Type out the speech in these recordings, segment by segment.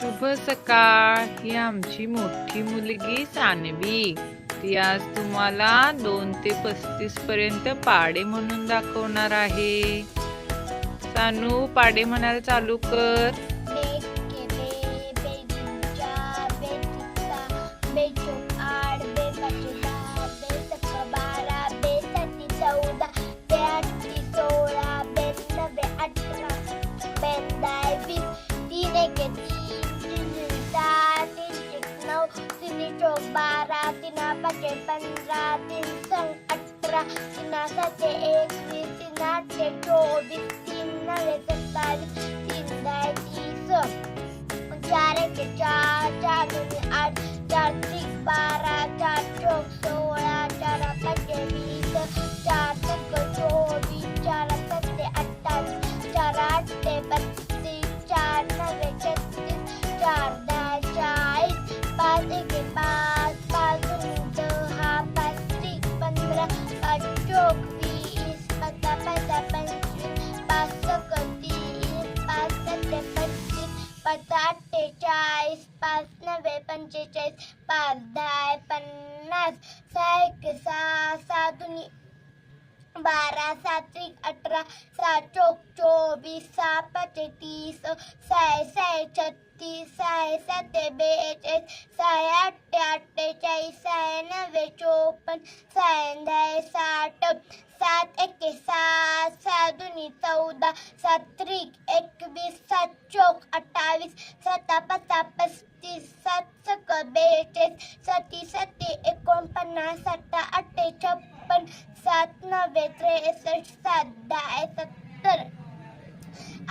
शुभ सकाळ. ही आमची मोठी मुलगी सानवी. ती आज तुम्हाला दोन ते पस्तीस पर्यंत पाडे म्हणून दाखवणार आहे. सानू पाडे म्हणायला चालू कर. संग अठरा तीन साते एकवीस तीन आठे चोवीस तीन नवे सत्तावीस तीन दाय तीस चार एक चार चार दोन्ही आठ चार पस्तीस पाच अठ्ठेचाळीस पाच नव्वे पंचेचाळीस पाच दहा पन्नास सहा एक सहा सहा दुनी बारा सात अठरा सात चोक चोवीस सहा पाच तीस सहा सहा छत्तीस सहा साते बेचाळीस साठ सात एके सात चौक अठ्ठावीस साता पाचा पस्तीस सात सक बेचाळीस साती साते एकोणपन्नास सात छप्पन सात नव्वे त्रेसष्ट सात सत्तर.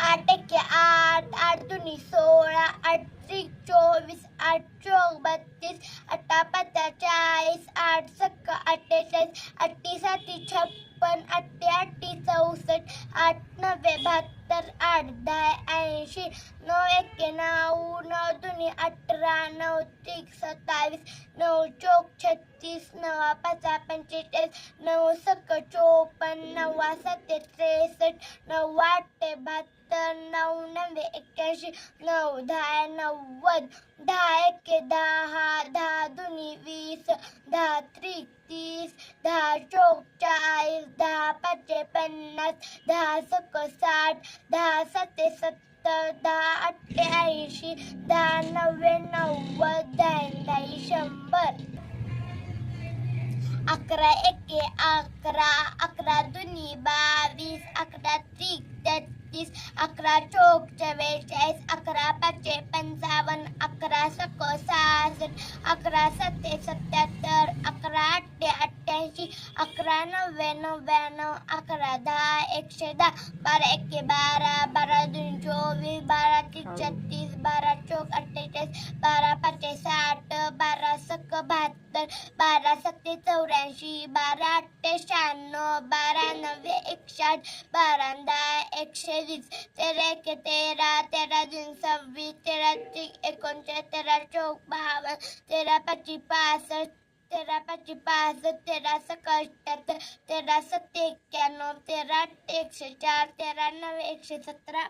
आठ एक आठ आठ दुनी सोलह आठ त्रिक चौबीस आठ चौक बत्तीस अठ्ठा पत्ता चालीस आठ सक्का अठ्ठेचाळीस अट्ठी साती छप्पन अठ्ठी अठ्ठी चौसठ आठ नवे बहात्तर आठ दहा ऐंशी नऊ एके नऊ नऊ दोन्ही अठरा नऊ त्रिक सत्तावीस नऊ चौक छत्तीस नवा पाचा पंचेचाळीस नऊ सक चोपन्न नव्वा सत्ते त्रेसष्ट नऊ आठे बहात्तर. नव्वे एक्क्याऐंशी नऊ दहा नव्वद दहा एके दहा दहा दुनी वीस दहा त्रिक तीस दहा चौक चाळीस दहा पाचशे पन्नास दहा सक साठ दहा सत्ते सत्तर दहा अठ्ठे ऐंशी दहा नव्वे नव्वद दहा शंभर, अकरा, एके, अकरा अकरा दुनी, बावीस, अकरा त्रिक तेहतीस अकरा चौक चव्वेचाळीस अकरा पाचशे पंचावन्न अकरा सको सहासष्ट अकरा सत्ते सत्याहत्तर अकरा अठ्ठे अठ्ठ्याऐंशी, अकरा नव्वे नव्याण्णव अकरा दहा, एकशे दहा, बारा एके बारा बारा दोन चोवीस, बारा तीन छत्तीस बारा चौक अठ्ठेचाळीस बारा पाचशे साठ बारा सक बहात्तर बारा सत्ते चौऱ्याऐंशी बारा अठ्ठे शहाण्णव बारा नव्वे एकशे आठ बारा दहा एकशे वीस तेरा एके तेरा तेरा दोन सव्वीस तेरा त्रिक एकोणचाळीस तेरा चौक बावन्न तेरा पाचशे पासष्ट तेरा पाचशे पासष्ट तेरा सक तेरा सत्ते एक्क्याण्णव तेरा एकशे चार तेरा नव्वे एकशे सतरा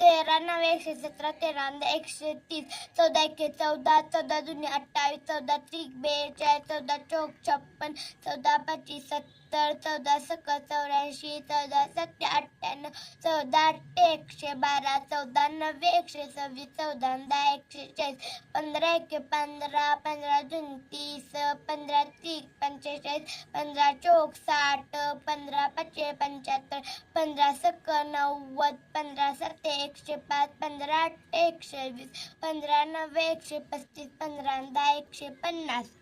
तेरा नव्वे एकशे सतरा तेरा एकशे तीस चौदा एके चौदा चौदा जुने अठ्ठावीस चौदा त्रिक बेचाळीस चौदा चौक छप्पन चौदा पच्चीस सत्तर चौदा सक चौऱ्याऐंशी चौदा सत्ते अठ्ठ्याण्णव चौदा अठ्ठे एकशे बारा चौदा नव्वे एकशे सव्वीस चौदा दहा एकशे चाळीस पंधरा एके पंधरा पंधरा दोन तीस पंधरा तीस पंचेचाळीस पंधरा चौक साठ पंधरा पाचशे पंच्याहत्तर पंधरा सक नव्वद पंधरा सत्ते एकशे पाच पंधरा अठ्ठे एकशे वीस पंधरा नव्वे एकशे पस्तीस पंधरा दहा एकशे पन्नास.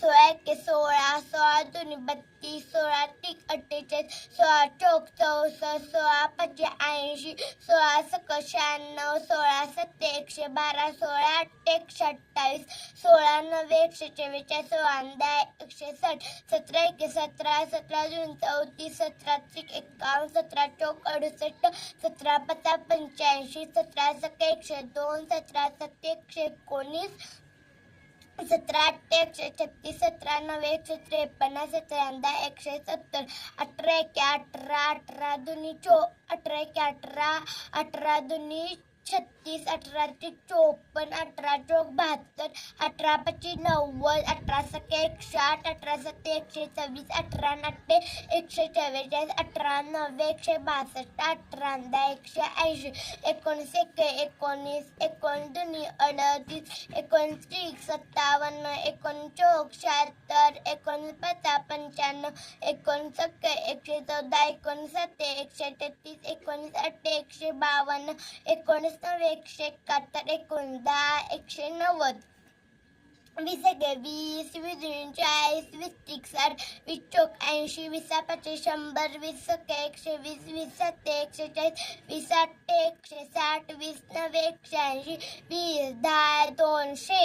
सोळा एके सोळा सोळा दोन्ही बत्तीस सोळा त्रिक अठ्ठेचाळीस सोळा चौक चौसष्ट सोळा पंचे ऐंशी सोळा सक शहाण्णव सोळा सत्ते एकशे बारा सोळा अठ्ठे एकशे अठ्ठावीस सोळा नव्वे एकशे चव्वेचाळीस सोळा दहा एकशे साठ सतरा एके सतरा सतरा दोन चौतीस सतरा त्रिक एकावन्न सतरा चौक अडुसष्ट सतरा पचा पंच्याऐंशी सतरा सक एकशे दोन सतरा सत्ते एकशे एकोणीस सतरा अठ्ठे एकशे छत्तीस सतरा नव्वे एकशे त्रेपन्न सतरा एकशे सत्तर अठरा एके अठरा अठरा दोन्ही चो अठरा एके अठरा अठरा दोन्ही छत्तीस. अठरा त्रिक चोपन्न, अठरा चौक बहत्तर, अठरा पच्चीस नव्वद, अठरा सत्ते एकशे आठ अठरा सत्ते एकशे सव्वीस, अठरा नट्टे एकशे चव्वेचाळीस, अठरा नव्वे एकशे बासष्ट, अठरा दहा एकशे ऐंशी, एकोणीस एक्के एकोणीस एकोणीस दोन्ही अडतीस एकोणीस त्रिक सत्तावन्न चौक शहात्तर, एकोणीस पचा पंच्याण्णव, एकोणीस सक्के एकशे चौदा, एकोणीस सत्ते, एकशे तेहतीस, एकोणीस अठ्ठे, एकशे बावन्न, एकोणीस नव्वे एकशे एकाहत्तर एकोणीस एकशे नव्वद वीस एके वीस वीस चाळीस वीस त्रिक साठ वीस चौक ऐंशी वीस पाचशे शंभर वीस सत्ते एकशे वीस वीस सत्ते एकशे चाळीस वीस आठे एकशे साठ वीस नव्वे एकशे ऐंशी वीस दहा दोनशे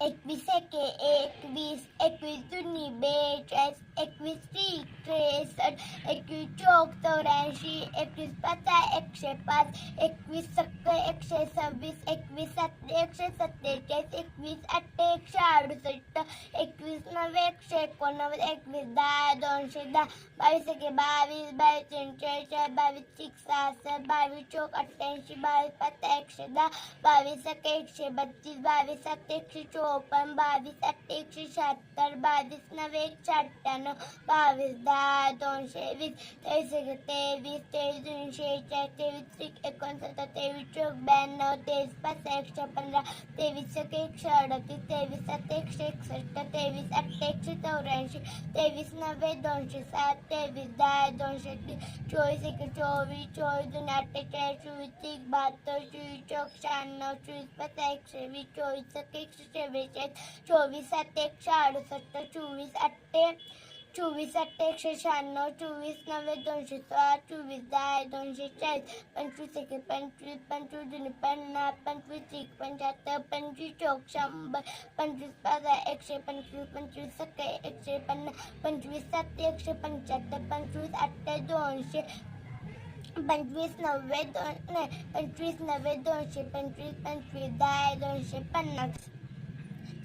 एकवीस एके एकवीस एकवीस दुनी बेचाळीस एकवीस त्रिक त्रेसष्ट एकवीस चौक चौऱ्याऐंशी एकवीस पाच एकशे पाच एकवीस सत्त एकशे सव्वीस एकवीस सात एकशे सत्तेचाळीस एकवीस अठ्ठे एकशे अडुसष्ट एकवीस नव्वे एकशे एकोणनव्वद एकवीस दहा दोनशे दहा बावीस एके बावीस बावीस पंचेचाळीस बावीस त्रिक सहासष्ट बावीस चौक अठ्ठ्याऐंशी बावीस पाच एकशे दहा बावीस एके एकशे बत्तीस बावीस सात एकशे चोपन्न बावीस अठ्ठे एकशे शहात्तर बावीस नव्वे एकशे अठ्ठ्याण्णव बावीस दहा दोनशे वीस तेवीस एके तेवीस तेवीस दोनशे चाळीस तेवीस त्रिक एकोणसत्तर तेवीस चौक ब्याण्णव तेवीस पाच एकशे पंधरा तेवीस एक एकशे अडतीस तेवीस सात एकशे एकसष्ट तेवीस अठ्ठे एकशे चौऱ्याऐंशी तेवीस नव्वे दोनशे सात तेवीस दहा दोनशे तीस चोवीस एक चोवीस चोवीस दोन अठ्ठेचाळीस चोवीस तीस बहात्तर चोवीस चौक शहाण्णव चोवीस पाच एकशे वीस चोवीस एक एकशे चव्वेचाळीस चोवीस सात एकशे अडुसष्ट चोवीस अठ्ठे चोवीस अठ्ठे एकशे शहाण्णव, चोवीस नव्वे दोनशे सोळा चोवीस दहा, दोनशे चाळीस, पंचवीस एक, पंचवीस पंचवीस दोन, पन्नास, पंचवीस एक पंच्याहत्तर, पंचवीस चौक शंभर, पंचवीस पाच एकशे पंचवीस पंचवीस सत्ते एकशे पन्नास, पंचवीस सात एकशे पंच्याहत्तर, पंचवीस अठ्ठे दोनशे, पंचवीस नव्वे दोन पंचवीस नव्वे दोनशे, पंचवीस पंचवीस दहा, दोनशे पन्नास.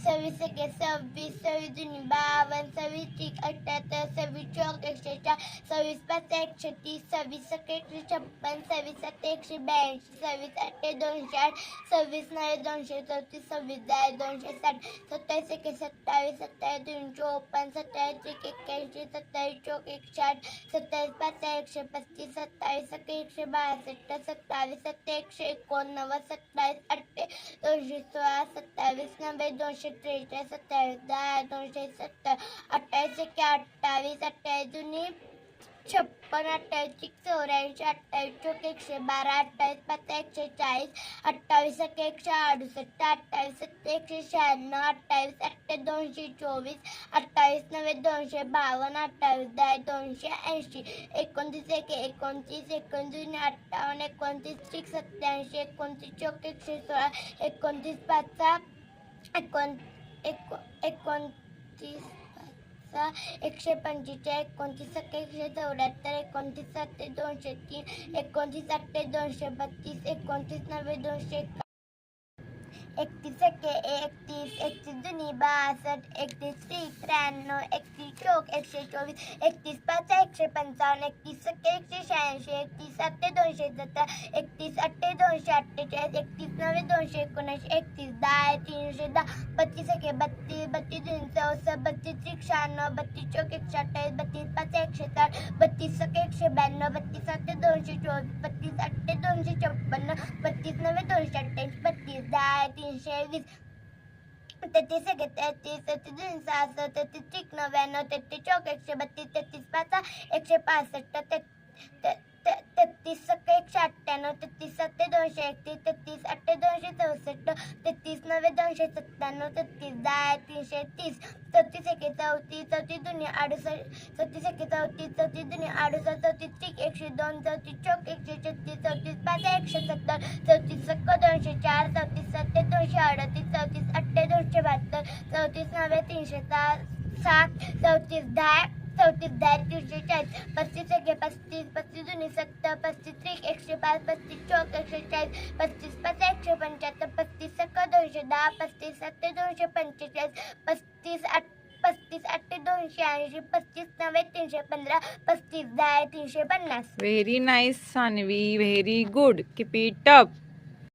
सव्वीस एके सव्वीस सव्वीस दोन्ही बावन्न सव्वीस त्रिक अठ्ठ्याहत्तर सव्वीस चौक एकशे चार सव्वीस पाच एकशे तीस सव्वीस एक एकशे छप्पन सव्वीस सात एकशे ब्याऐंशी सव्वीस अठ्ठे दोनशे आठ सव्वीस नव्वे दोनशे चौतीस सव्वीस दहा दोनशे साठ सत्तावीस एके सत्तावीस सत्तावीस दोन चोपन्न सत्तावीस एक एक्क्याऐंशी सत्तावीस चौक एकशे आठ सत्तावीस पाच एकशे पस्तीस सत्तावीस एक एकशे बासष्ट सत्तावीस सत्ते एकशे एकोणनव्वद सत्तावीस अठ्ठे दोनशे सोळा सत्तावीस नव्वे दोनशे एके दोन्ही छप्पन अठ्ठावीस चौऱ्याऐंशी अठ्ठावीस चौक एक एकशे अडुसष्ट अठ्ठावीस सत्ते एकशे शहाण्णव अठ्ठे दोनशे चोवीस अठ्ठावीस नव्वे दोनशे बावन्न अठ्ठावीस दहा दोनशे ऐंशी एकोणतीस एक चौक एकशे सोळा एकोणतीस एको एकशे पंचेचाळीस एकोणतीस एक एकशे चौऱ्याहत्तर एकोणतीस साते दोनशे तीन, एकोणतीस अठ्ठे दोनशे बत्तीस, एकोणतीस नव्वे, दोनशे एकतीस एके एकतीस एकतीस दुनी बासष्ट, एकतीस त्रिक त्र्याण्णव, एकतीस चौक, एकशे चोवीस, एकतीस पाच एकशे पंचावन्न, एकतीस एकशे शहाऐंशी, एकतीस सत्ते, दोनशे सतरा एकतीस अठ्ठे, दोनशे अठ्ठेचाळीस, एकतीस नव्वे दोनशे एकोणऐंशी, एकतीस, दहा, तीनशे, दहा, बत्तीस, एके, बत्तीस बत्तीस दोन चौसष्ट, बत्तीस त्रिक शहाण्णव बत्तीस, चौक, एकशे अठ्ठावीस, बत्तीस पाच एकशे साठ, बत्तीस सके एकशे ब्याण्णव, बत्तीस सत्ते दोनशे चोवीस, बत्तीस अठ्ठे दोनशे चौपन्न, बत्तीस नव्वे दोनशे अठ्ठ्याऐंशी, बत्तीस, दहा, तीनशे वीस, तेहतीस, एक, तेहतीस तेहतीस दोन सहासष्ट, तेहतीस त्रिक नव्याण्णव तेहतीस, चौक, एकशे बत्तीस, तेहतीस पाच एकशे पासष्ट ते- तेहतीस सक एकशे अठ्ठ्याण्णव तेहतीस सत्ते दोनशे एकतीस तेहतीस अठ्ठे दोनशे चौसष्ट तेहतीस नव्वे दोनशे सत्त्याण्णव तेहतीस दहा तीनशे तीस चौतीस एके चौतीस चौतीस दुनी अडुसष्ट चौतीस एके चौतीस चौतीस दुनी अडुसष्ट चौतीस त्रिक एकशे दोन चौतीस चौक एकशे छत्तीस चौतीस पाच एकशे सत्तर चौतीस सक्क दोनशे चार चौतीस सत्ते दोनशे अडतीस चौतीस अठ्ठे दोनशे बहात्तर चौतीस नव्वे तीनशे सहा सात चौतीस दहा चौतीस दहा तीनशे Saanvi very good keep it up